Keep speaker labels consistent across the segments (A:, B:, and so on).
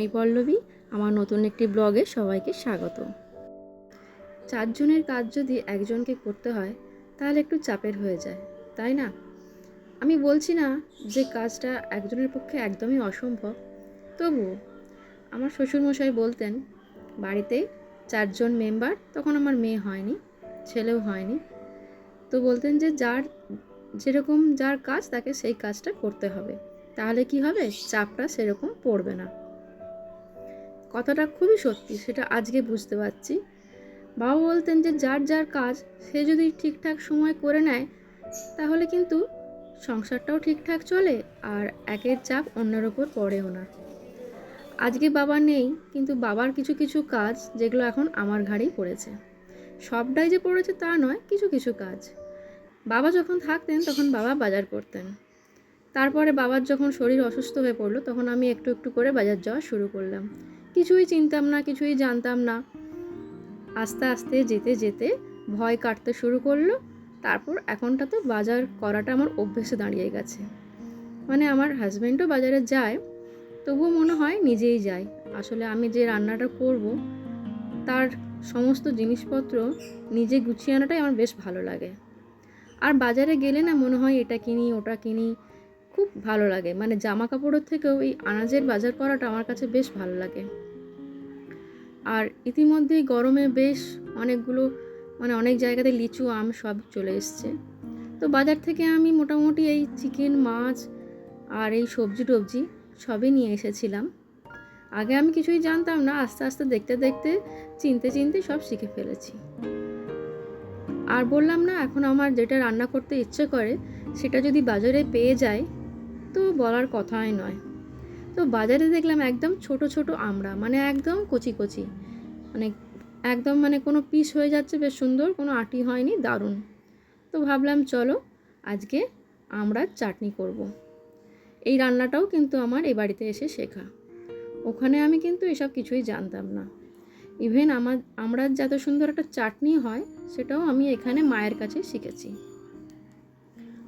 A: আমি পল্লবী, আমার নতুন একটি ব্লগে সবাইকে স্বাগত। চারজনের কাজ যদি একজনকে করতে হয়, তাহলে একটু চাপের হয়ে যায়, তাই না? আমি বলছি না যে কাজটা একজনের পক্ষে একদমই অসম্ভব তবুও আমার শ্বশুরমশাই বলতেন, বাড়িতে চারজন মেম্বার, তখন আমার মেয়ে হয়নি, ছেলেও হয়নি। তো বলতেন যে যার যেরকম যার কাজ, তাকে সেই কাজটা করতে হবে। তাহলে কি হবে? চাপটা সেরকম পড়বে না। কথাটা খুবই সত্যি, সেটা আজকে বুঝতে পারছি। বাবা বলতেন যে যার যার কাজ, সে যদি ঠিকঠাক সময় করে নেয়, তাহলে কিন্তু সংসারটাও ঠিকঠাক চলে আর একের চাপ অন্যের ওপর পড়েও না। আজকে বাবা নেই, কিন্তু বাবার কিছু কিছু কাজ যেগুলো এখন আমার ঘাড়েই পড়েছে। সবটাই যে পড়েছে তা নয়, কিছু কিছু কাজ। বাবা যখন থাকতেন তখন বাবা বাজার করতেন। তারপরে বাবার যখন শরীর অসুস্থ হয়ে পড়ল, তখন আমি একটু একটু করে বাজার যাওয়া শুরু করলাম। কিছুই চিনতাম না, কিছুই জানতাম না। আস্তে আস্তে, যেতে যেতে ভয় কাটতে শুরু করল। তারপর এখনটা তো বাজার করাটা আমার অভ্যেসে দাঁড়িয়ে গেছে। মানে আমার হাজব্যান্ডও বাজারে যায়, তবুও মনে হয় নিজেই যাই আসলে আমি যে রান্নাটা করব, তার সমস্ত জিনিসপত্র নিজে গুছিয়ে আনাটাই আমার বেশ ভালো লাগে। আর বাজারে গেলে না মনে হয় এটা কিনি, ওটা কিনি খুব ভালো লাগে। মানে জামা কাপড়ের থেকেও এই আনাজের বাজার করাটা আমার কাছে বেশ ভালো লাগে। আর ইতিমধ্যেই গরমে বেশ অনেকগুলো মানে অনেক জায়গাতে লিচু, আম সব চলে এসছে। তো বাজার থেকে আমি মোটামুটি এই চিকেন, মাছ আর এই সবজি টবজি সবই নিয়ে এসেছিলাম। আগে আমি কিছুই জানতাম না, আস্তে আস্তে দেখতে দেখতে, চিনতে চিনতে সব শিখে ফেলেছি। আর বললাম না, এখন আমার যেটা রান্না করতে ইচ্ছে করে, সেটা যদি বাজারে পেয়ে যায় তো বলার কথাই নয়। তো বাজারে দেখলাম একদম ছোট ছোট আমড়া মানে একদম কচি কচি। মানে একদম মানে কোনো পিস হয়ে যাচ্ছে, বেশ সুন্দর, কোনো আটি হয়নি, দারুণ। তো ভাবলাম চলো আজকে আমড়ার চাটনি করব। এই রান্নাটাও কিন্তু আমার এই বাড়িতে এসে শেখা। ওখানে আমি কিন্তু এসব কিছুই জানতাম না। ইভেন আমার, আমরা যত সুন্দর একটা চাটনি হয়, সেটাও আমি এখানে মায়ের কাছে শিখেছি।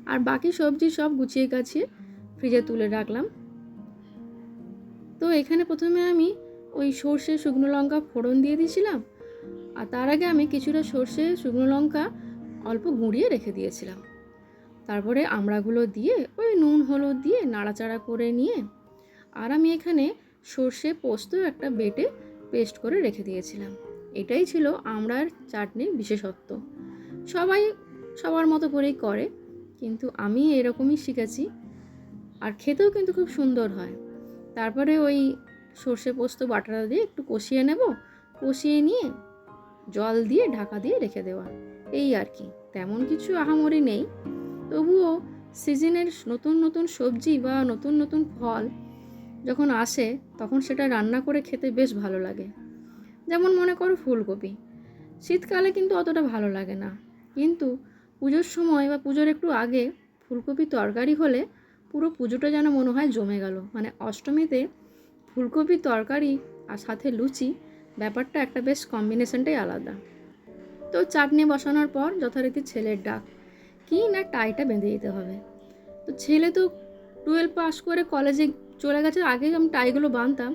A: আর বাকি সবজি সব গুছিয়ে গাছিয়ে ফ্রিজে তুলে রাখলাম। তো এখানে প্রথমে আমি ওই সর্ষে, শুকনো লঙ্কা ফোড়ন দিয়ে দিয়েছিলাম। আর তার আগে আমি কিছুটা সর্ষে, শুকনো লঙ্কা অল্প গুঁড়িয়ে রেখে দিয়েছিলাম। তারপরে আমড়াগুলো দিয়ে ওই নুন, হলুদ দিয়ে নাড়াচাড়া করে নিয়ে আর আমি এখানে সর্ষে পোস্ত একটা বেটে পেস্ট করে রেখে দিয়েছিলাম। এটাই ছিল আমড়ার চাটনির বিশেষত্ব। সবাই সবার মতো করেই করে, কিন্তু আমি এরকমই শিখেছি আর খেতেও কিন্তু খুব সুন্দর হয়। তারপরে ওই সর্ষে পোস্ত বাটাটা দিয়ে একটু কষিয়ে নেব। কষিয়ে নিয়ে জল দিয়ে ঢাকা দিয়ে রেখে দেওয়া। এই আর কি, তেমন কিছু আহামরি নেই। তবুও সিজনের নতুন নতুন সবজি বা নতুন নতুন ফল যখন আসে, তখন সেটা রান্না করে খেতে বেশ ভালো লাগে। যেমন মনে করো ফুলকপি। শীতকালে কিন্তু অতটা ভালো লাগে না। কিন্তু পুজোর সময় বা পুজোর একটু আগে ফুলকপি তরকারি হলে পুরো পুজোটা যেন মনে হয় জমে গেল। মানে অষ্টমীতে ফুলকপি, তরকারি আর সাথে লুচি, ব্যাপারটা একটা বেশ কম্বিনেশনটাই আলাদা। তো চাটনি বসানোর পর যথারীতি ছেলের ডাক, কি না টাইটা বেঁধে দিতে হবে। তো ছেলে তো টুয়েলভ পাস করে কলেজে চলে গেছে আগে আমি টাইগুলো বাঁধতাম।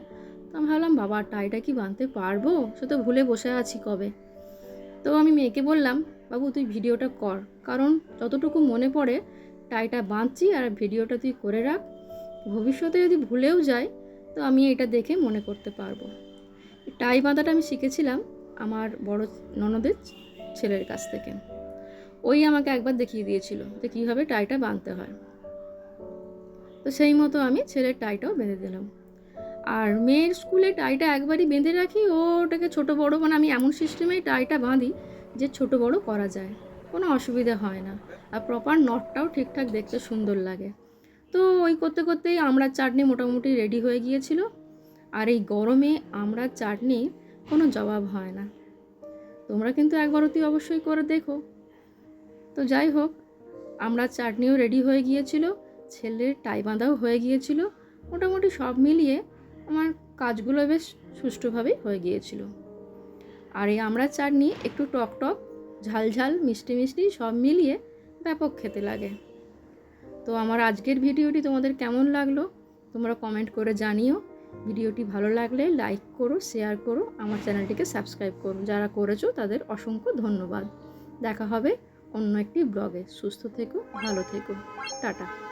A: তো আমি ভাবলাম, বাবা, টাইটা কি বাঁধতে পারব? সে তো ভুলে বসে আছি কবে? তো আমি মেয়েকে বললাম, বাবু, তুই ভিডিওটা কর। কারণ যতটুকু মনে পড়ে টাইটা বাঁধছি আর ভিডিওটা তুই করে রাখ। ভবিষ্যতে যদি ভুলেও যায় তো আমি এটা দেখে মনে করতে পারব। টাই বাঁধাটা আমি শিখেছিলাম আমার বড় ননদের ছেলের কাছ থেকে। ওই আমাকে একবার দেখিয়ে দিয়েছিল যে কীভাবে টাইটা বাঁধতে হয়। তো সেই মতো আমি ছেলের টাইটাও বেঁধে দিলাম। আর মেয়ের স্কুলে টাইটা একবারই বেঁধে রাখি ওটাকে ছোটো বড়ো মানে আমি এমন সিস্টেমেই টাইটা বাঁধি যে ছোট বড় করা যায়। কোনো অসুবিধা হয় না। আর প্রপার নটটাও ঠিকঠাক দেখতে সুন্দর লাগে। তো ওই করতে করতেই আমড়ার চাটনি মোটামুটি রেডি হয়ে গিয়েছিল। আর এই গরমে আমড়ার চাটনি কোনো জবাব হয় না। তোমরা কিন্তু একবার অতি অবশ্যই করে দেখো। তো যাই হোক আমড়ার চাটনিও রেডি হয়ে গিয়েছিল। ছেলের টাই বাঁধাও হয়ে গিয়েছিল। মোটামুটি সব মিলিয়ে আমার কাজগুলো বেশ সুষ্ঠুভাবেই হয়ে গিয়েছিল। আর এই আমড়ার চাটনি একটু টক টক ঝাল ঝাল মিষ্টি মিষ্টি সব মিলিয়ে ব্যাপক খেতে লাগে। তো আমার আজকের ভিডিওটি তোমাদের কেমন লাগল তোমরা কমেন্ট করে জানিও। ভিডিওটি ভালো লাগলে লাইক করো শেয়ার করো, আমার চ্যানেলটিকে সাবস্ক্রাইব করো। যারা করেছ তাদের অসংখ্য ধন্যবাদ। দেখা হবে অন্য একটি ব্লগে সুস্থ থেকো, ভালো থেকো। টাটা।